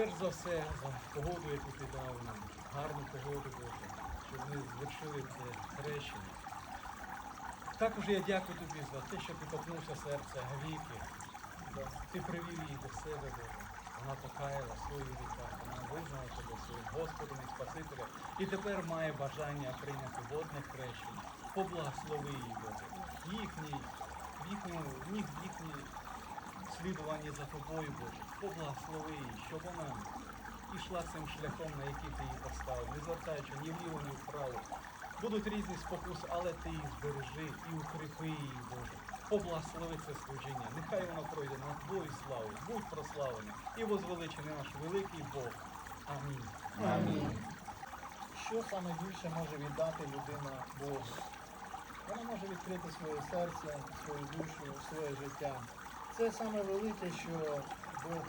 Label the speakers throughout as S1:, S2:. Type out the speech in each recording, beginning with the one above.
S1: Перш за все, за погоду, яку ти дав нам, гарну погоду, Боже, щоб ми звершили це хрещення. Також я дякую тобі за те, що ти торкнувся серця Гавіки. Ти привів її до себе, Боже. Вона покаяла свої віка, вона визнала тебе своїм Господом і Спасителем. І тепер має бажання прийняти водне хрещення. Поблагослови її, Боже. Їхній, їхню, в їхній слідування за тобою, Боже. Поблагослови її, щоб вона йшла цим шляхом, на який ти її поставив, не звертаючи ні вліво, ні вправо. Будуть різні спокуси, але ти їх збережи і укріпи її, Боже. Поблагослови це служіння. Нехай воно пройде на Твою славу. Будь прославлений і возвеличений наш великий Бог. Амінь.
S2: Амінь. Що саме більше може віддати людина Богу? Вона може відкрити своє серце, свою душу, своє життя. Це саме велике, що Бог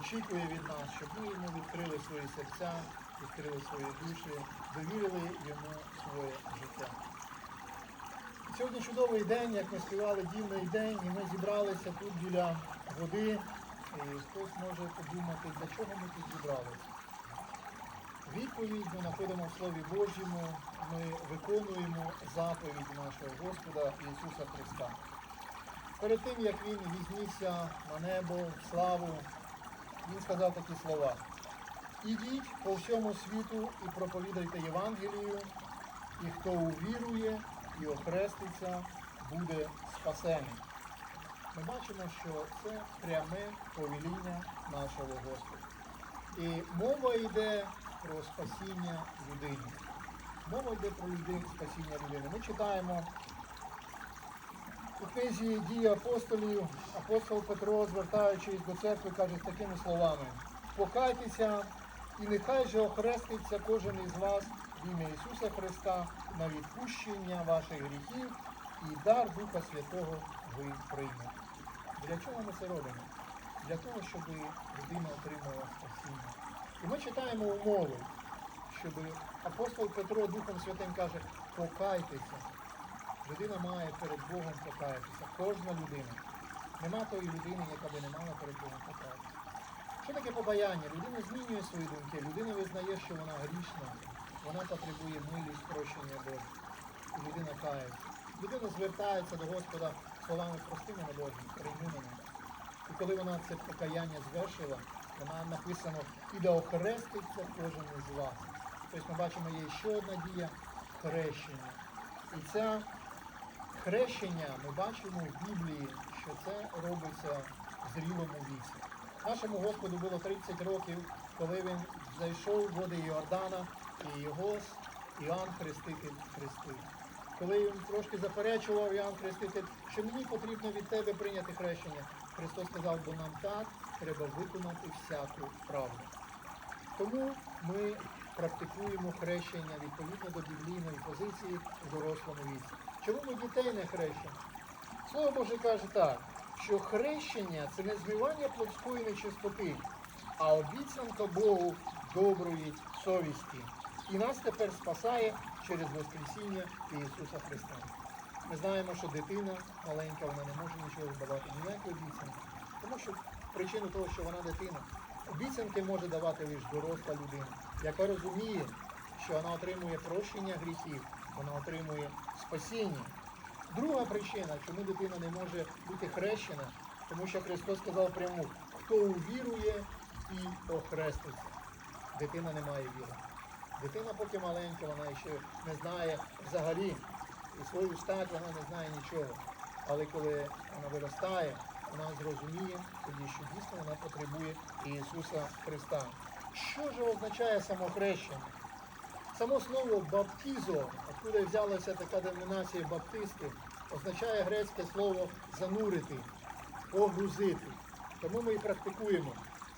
S2: очікує від нас, щоб ми йому відкрили свої серця, відкрили свої душі, довірили йому своє життя. Сьогодні чудовий день, як ми співали дівний день, і ми зібралися тут біля води. І хтось може подумати, для чого ми тут зібралися. Відповідь ми знаходимо в Слові Божому, ми виконуємо заповідь нашого Господа Ісуса Христа. Перед тим, як Він візнівся на небо, в славу, Він сказав такі слова. Ідіть по всьому світу і проповідайте Євангелію, і хто увірує і охреститься, буде спасений. Ми бачимо, що це пряме повеління нашого Господа. І мова йде про спасіння людини. Мова йде про людину, спасіння людини. Ми читаємо у книзі дії апостолів, апостол Петро, звертаючись до церкви, каже такими словами: покайтеся і нехай же охреститься кожен із вас в ім'я Ісуса Христа на відпущення ваших гріхів і дар Духа Святого ви приймете. Для чого ми це робимо? Для того, щоб людина отримала спасіння. І ми читаємо умови, щоб апостол Петро Духом Святим каже, покайтеся. Людина має перед Богом покаятися. Кожна людина. Нема тої людини, яка би не мала перед Богом покаятися. Що таке побаяння? Людина змінює свої думки, людина визнає, що вона грішна, вона потребує милість прощення Бога. І людина кається. Людина звертається до Господа словами прости мене Боже, прийми мене. І коли вона це покаяння звершила, вона написано, і да охреститься кожен із вас. Тобто ми бачимо, є ще одна дія хрещення. І це хрещення ми бачимо в Біблії, що це робиться в зрілому віці. Нашому Господу було 30 років, коли він зайшов в води Йордана, і його Іоанн Хреститель хрестив. Коли він трошки заперечував Іоанн Хреститель, що мені потрібно від тебе прийняти хрещення, Христос сказав, бо нам так треба виконати всяку правду. Тому ми практикуємо хрещення відповідно до біблійної позиції в дорослому віці. Чому ми дітей не хрещимо? Слово Боже каже так, що хрещення це не змивання плотської нечистоти, а обіцянка Богу доброї совісті. І нас тепер спасає через Воскресіння Ісуса Христа. Ми знаємо, що дитина маленька, вона не може нічого давати, ніякої обіцянки. Тому що причину того, що вона дитина. Обіцянки може давати лише доросла людина, яка розуміє, що вона отримує прощення гріхів, вона отримує спасіння. Друга причина, чому дитина не може бути хрещена, тому що Христос сказав прямо, хто увірує і охреститься. Дитина не має віри. Дитина поки маленька, вона ще не знає взагалі і свою стать вона не знає нічого. Але коли вона виростає, вона зрозуміє тоді, що дійсно вона потребує Ісуса Христа. Що ж означає самохрещення? Само слово баптізо, откуда взялася така деномінація баптисти, означає грецьке слово занурити, погрузити. Тому ми і практикуємо,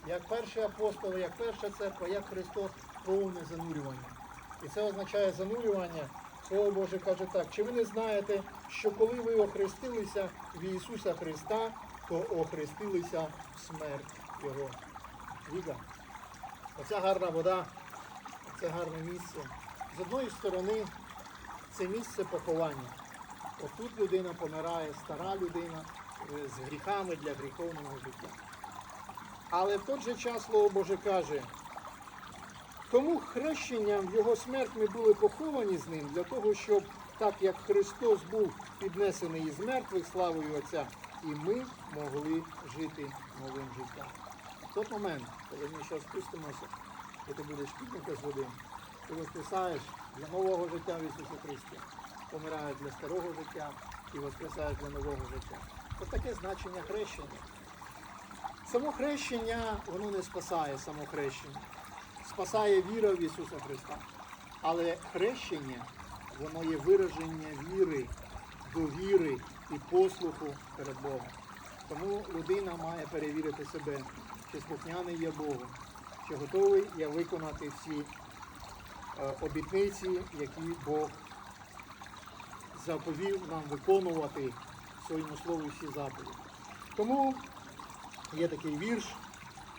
S2: як перші апостоли, як перша церква, як Христос, повне занурювання. І це означає занурювання. Слово Боже каже так, чи ви не знаєте, що коли ви охрестилися в Ісуса Христа, то охрестилися в смерть Його. Віга. Оця гарна вода, це гарне місце. З одної сторони, це місце поховання. Отут людина помирає, стара людина е, з гріхами для гріховного життя. Але в той же час Слово Боже каже, тому хрещенням його смерть ми були поховані з ним для того, щоб так як Христос був піднесений із мертвих славою Отця, і ми могли жити новим життям. В той момент, коли ми зараз спустимося, і ти будеш підняти з води, ти воскресаєш для нового життя в Ісусі Христі, помираєш для старого життя і воскресаєш для нового життя. Ось таке значення хрещення. Само хрещення, воно не спасає само хрещення. Спасає віра в Ісуса Христа. Але хрещення, воно є вираження віри, довіри і послуху перед Богом. Тому людина має перевірити себе, чи слухняний є Богу, чи готовий я виконати всі е, обітниці, які Бог заповів нам виконувати в своєму слові всі заповіді. Тому є такий вірш,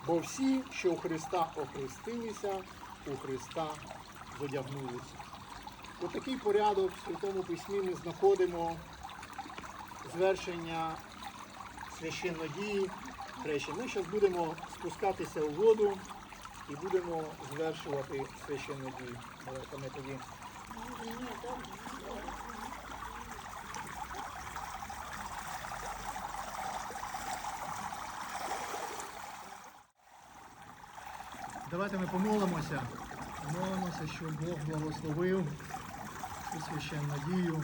S2: бо всі, що у Христа охрестилися, у Христа зодягнулися. У такий порядок в Святому Письмі ми знаходимо звершення священнодії хрещення. Ми зараз будемо спускатися у воду і будемо звершувати священнодію. Давайте ми тоді. Давайте ми помолимося. Молимося, щоб Бог благословив цю священну дію.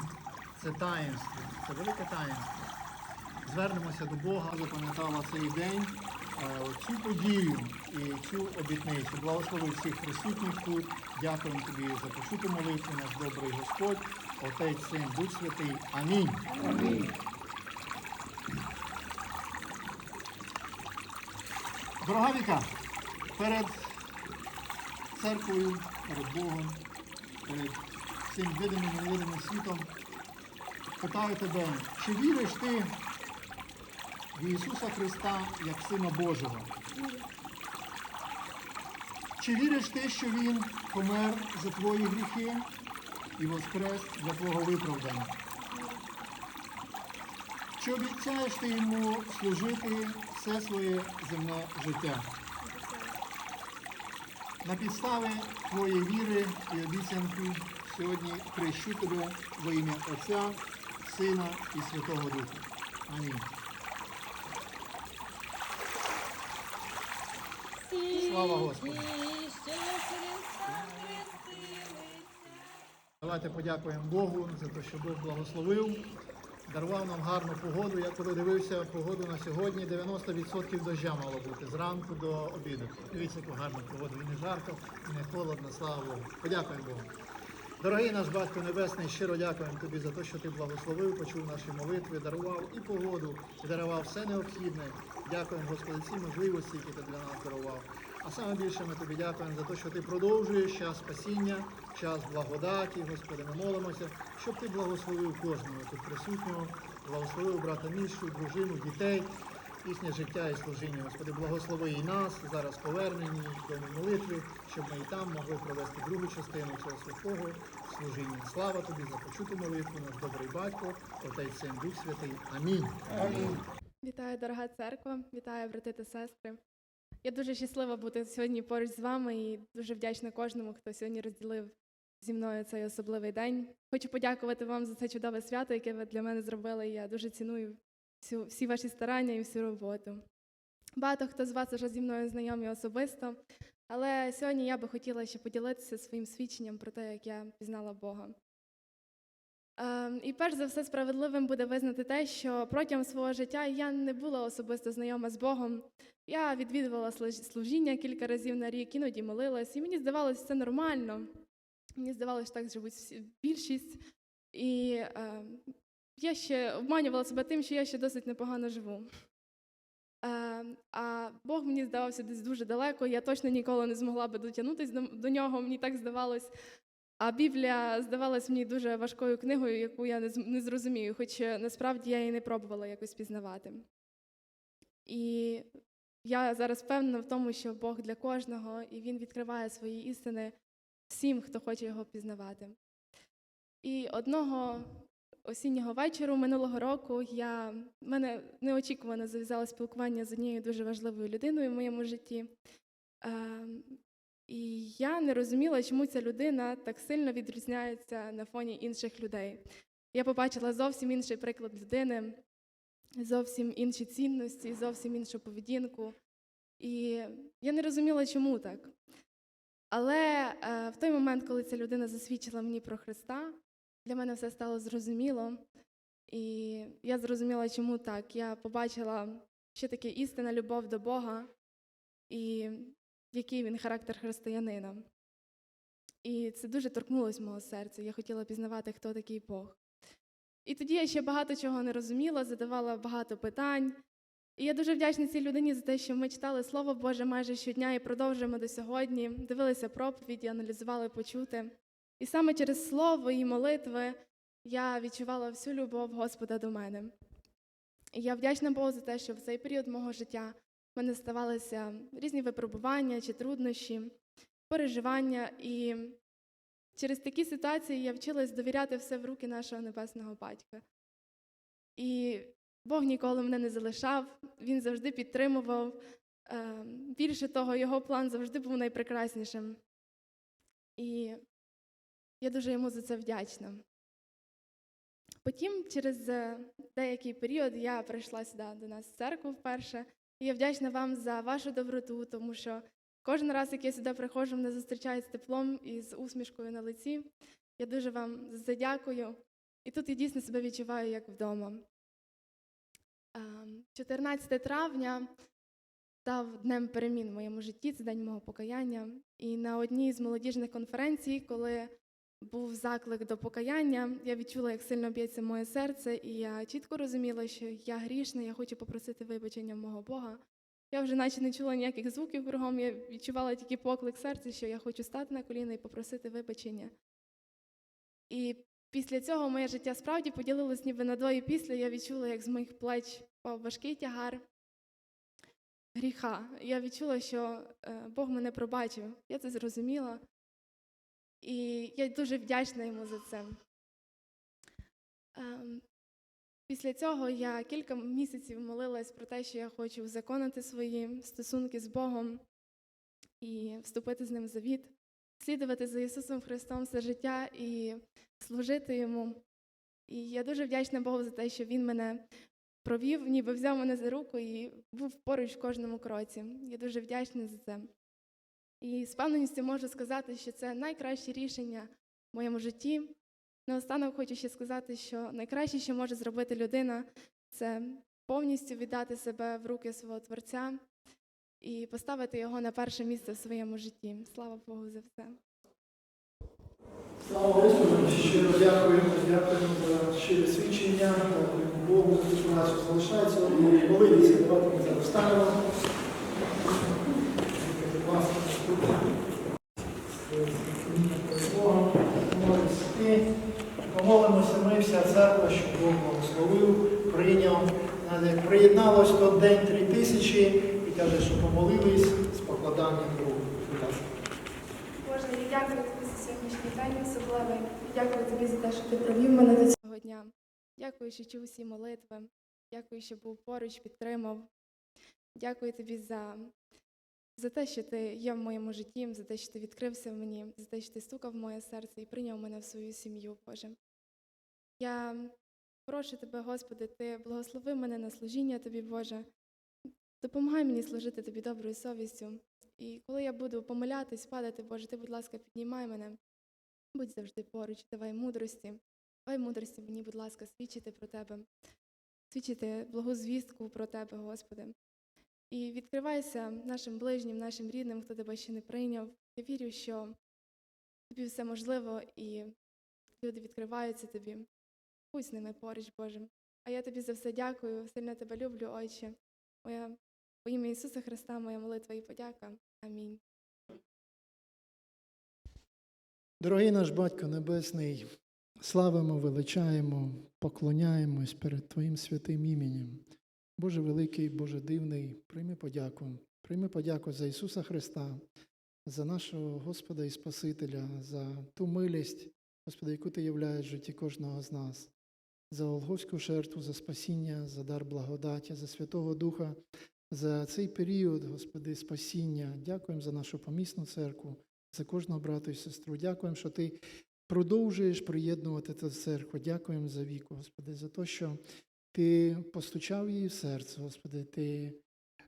S2: Це таїнство, це велике таїнство. Звернемося до Бога, запам'ятала цей день, цю подію і цю обітницю. Благослови всіх присутніх тут. Дякуємо тобі за почуту молитву, наш добрий Господь, Отець, Син, Дух Святий. Амінь. Амінь. Дорога Віка, перед церквою, перед Богом, перед цим видимим і невидимим світом. Питаю тебе, чи віриш ти Ісуса Христа як Сина Божого? Чи віриш ти, що Він помер за твої гріхи і воскрес для твого виправдання? Чи обіцяєш ти йому служити все своє земне життя? На підставі твоєї віри і обіцянки сьогодні хрещу тебе во ім'я Отця, Сина і Святого Духа. Амінь. Слава Господу. Давайте подякуємо Богу за те, що Бог благословив, дарував нам гарну погоду. Я коли дивився погоду на сьогодні, 90% дождя мало бути зранку до обіду. Дивіться, яку гарну погоду. І не жарко, і не холодно, слава Богу. Подякуємо Богу. Дорогий наш Батько Небесний, щиро дякуємо тобі за те, що ти благословив, почув наші молитви, дарував і погоду, і дарував все необхідне. Дякуємо, Господи, ці можливості, які ти для нас дарував. А саме більше ми тобі дякуємо за те, що ти продовжуєш час спасіння, час благодаті. Господи, ми молимося, щоб ти благословив кожного тут присутнього, благословив брата Мішу, дружину, дітей, їхнє життя і служіння. Господи, благослови і нас зараз повернені до молитви, щоб ми і там могли провести другу частину цього святого служіння. Слава тобі за почуту молитву, наш добрий батько, Отець Син, Дух Святий. Амінь. Амінь.
S3: Вітаю, дорога церква, вітаю, брати та сестри. Я дуже щаслива бути сьогодні поруч з вами і дуже вдячна кожному, хто сьогодні розділив зі мною цей особливий день. Хочу подякувати вам за це чудове свято, яке ви для мене зробили. Я дуже ціную всю, всі ваші старання і всю роботу. Багато хто з вас вже зі мною знайомі особисто, але сьогодні я би хотіла ще поділитися своїм свідченням про те, як я пізнала Бога. Ем, І перш за все справедливим буде визнати те, що протягом свого життя я не була особисто знайома з Богом. Я відвідувала служіння кілька разів на рік, іноді молилась, і мені здавалося, це нормально. Мені здавалося, що так живуть більшість. І ем, я ще обманювала себе тим, що я ще досить непогано живу. Ем, а Бог мені здавався десь дуже далеко, я точно ніколи не змогла би дотягнутися до, до нього, мені так здавалось. А Біблія здавалась мені дуже важкою книгою, яку я не, зрозумію, хоч е, насправді я її не пробувала якось пізнавати. І я зараз впевнена в тому, що Бог для кожного, і Він відкриває свої істини всім, хто хоче його пізнавати. І одного осіннього вечора минулого року я в мене неочікувано зав'язало спілкування з однією дуже важливою людиною в моєму житті. І я не розуміла, чому ця людина так сильно відрізняється на фоні інших людей. Я побачила зовсім інший приклад людини, зовсім інші цінності, зовсім іншу поведінку. І я не розуміла, чому так. Але е, в той момент, коли ця людина засвідчила мені про Христа, для мене все стало зрозуміло. І я зрозуміла, чому так. Я побачила, що таке істинна любов до Бога і який він характер християнина. І це дуже торкнулося мого серця. Я хотіла пізнавати, хто такий Бог. І тоді я ще багато чого не розуміла, задавала багато питань. І я дуже вдячна цій людині за те, що ми читали Слово Боже майже щодня і продовжуємо до сьогодні, дивилися проповіді, аналізували почути. І саме через слово і молитви я відчувала всю любов Господа до мене. І я вдячна Богу за те, що в цей період мого життя в мене ставалися різні випробування чи труднощі, переживання. І через такі ситуації я вчилась довіряти все в руки нашого небесного батька. І Бог ніколи мене не залишав, він завжди підтримував. Е, Більше того, його план завжди був найпрекраснішим. І я дуже йому за це вдячна. Потім, через е, деякий період, я прийшла сюди до нас в церкву вперше. І я вдячна вам за вашу доброту, тому що кожен раз, як я сюди приходжу, мене зустрічають з теплом і з усмішкою на лиці. Я дуже вам за. І тут я дійсно себе відчуваю як вдома. Ем, 14 травня став днем перемін в моєму житті, це день мого покаяння. І на одній з молодіжних конференцій, коли був заклик до покаяння, я відчула, як сильно б'ється моє серце, і я чітко розуміла, що я грішна, я хочу попросити вибачення мого Бога. Я вже наче не чула ніяких звуків кругом, я відчувала тільки поклик серця, що я хочу стати на коліна і попросити вибачення. І після цього моє життя справді поділилось ніби на двоє після. Я відчула, як з моїх плеч впав важкий тягар гріха. Я відчула, що е, Бог мене пробачив. Я це зрозуміла. І я дуже вдячна йому за це. Ем, Після цього я кілька місяців молилась про те, що я хочу узаконити свої стосунки з Богом і вступити з ним в завіт, слідувати за Ісусом Христом все життя і служити йому. І я дуже вдячна Богу за те, що Він мене провів, ніби взяв мене за руку і був поруч в кожному кроці. Я дуже вдячна за це. І з певненістю можу сказати, що це найкраще рішення в моєму житті. Наостанок хочу ще сказати, що найкраще, що може зробити людина, це повністю віддати себе в руки свого Творця і поставити його на перше місце в своєму житті. Слава Богу за все.
S2: Слава Господу, щиро дякуємо, дякуємо за щире свідчення, дякуємо Богу, що нас залишається. Молитися, давайте ми зараз встанемо. Помолимося ми, вся церква, щоб Бог благословив, прийняв. Як Приєдналось в день три тисячі і каже, що помолились з покладанням рук.
S3: Боже, я дякую тобі за сьогоднішній день особливий. Дякую тобі за те, що ти провів мене до цього дня. Дякую, що чув усі молитви. Дякую, що був поруч, підтримав. Дякую тобі за, за те, що ти є в моєму житті, за те, що ти відкрився в мені, за те, що ти стукав в моє серце і прийняв мене в свою сім'ю, Боже. Я прошу тебе, Господи, ти благослови мене на служіння тобі, Боже. Допомагай мені служити тобі доброю совістю. І коли я буду помилятись, падати, Боже, ти, будь ласка, піднімай мене. Будь завжди поруч, давай мудрості. Давай мудрості мені, будь ласка, свідчити про тебе, свідчити благу звістку про тебе, Господи. І відкривайся нашим ближнім, нашим рідним, хто тебе ще не прийняв. Я вірю, що тобі все можливо, і люди відкриваються тобі. Будь з ними поруч, Боже. А я тобі за все дякую, сильно тебе люблю, Отче. Моя во ім'я Ісуса Христа, моя молитва і подяка. Амінь.
S2: Дорогий наш Батько Небесний, славимо, величаємо, поклоняємось перед Твоїм святим іменем. Боже великий, Боже дивний, прийми подяку. Прийми подяку за Ісуса Христа, за нашого Господа і Спасителя, за ту милість, Господи, яку Ти являєш в житті кожного з нас, за Голгофську жертву, за спасіння, за дар благодаті, за Святого Духа, за цей період, Господи, спасіння. Дякуємо за нашу помісну церкву, за кожного брата і сестру. Дякуємо, що Ти продовжуєш приєднувати цю церкву. Дякуємо за віку, Господи, за те, що Ти постучав її в серце, Господи, Ти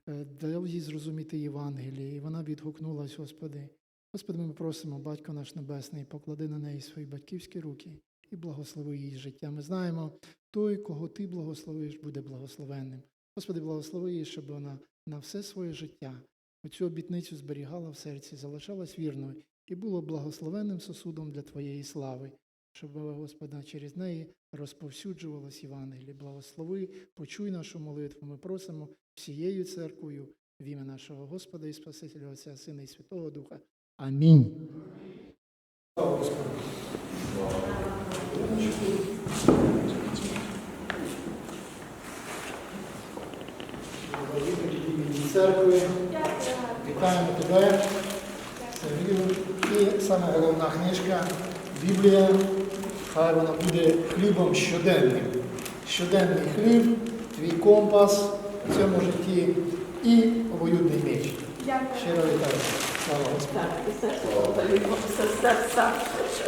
S2: е, дав їй зрозуміти Євангеліє, і вона відгукнулась, Господи. Господи, ми просимо, Батько наш Небесний, поклади на неї свої батьківські руки і благослови її життя. Ми знаємо, той, кого Ти благословиш, буде благословенним. Господи, благослови її, щоб вона на все своє життя оцю обітницю зберігала в серці, залишалась вірною і було благословенним сосудом для Твоєї слави, щоб, Господи, через неї розповсюджувалось Євангеліє. Благослови, почуй нашу молитву. Ми просимо всією церквою в ім'я нашого Господа і Спасителя Отця, Сина і Святого Духа. Амінь. Церкви. Вітаємо тебе. Це. І саме головна книжка Біблія. Хай вона буде хлібом щоденним. Щоденний хліб, твій компас в цьому житті і обоюдний меч.
S3: Дякую.
S2: Щиро вітаю. Слава Господу.
S4: Так, і все слово, все серця, що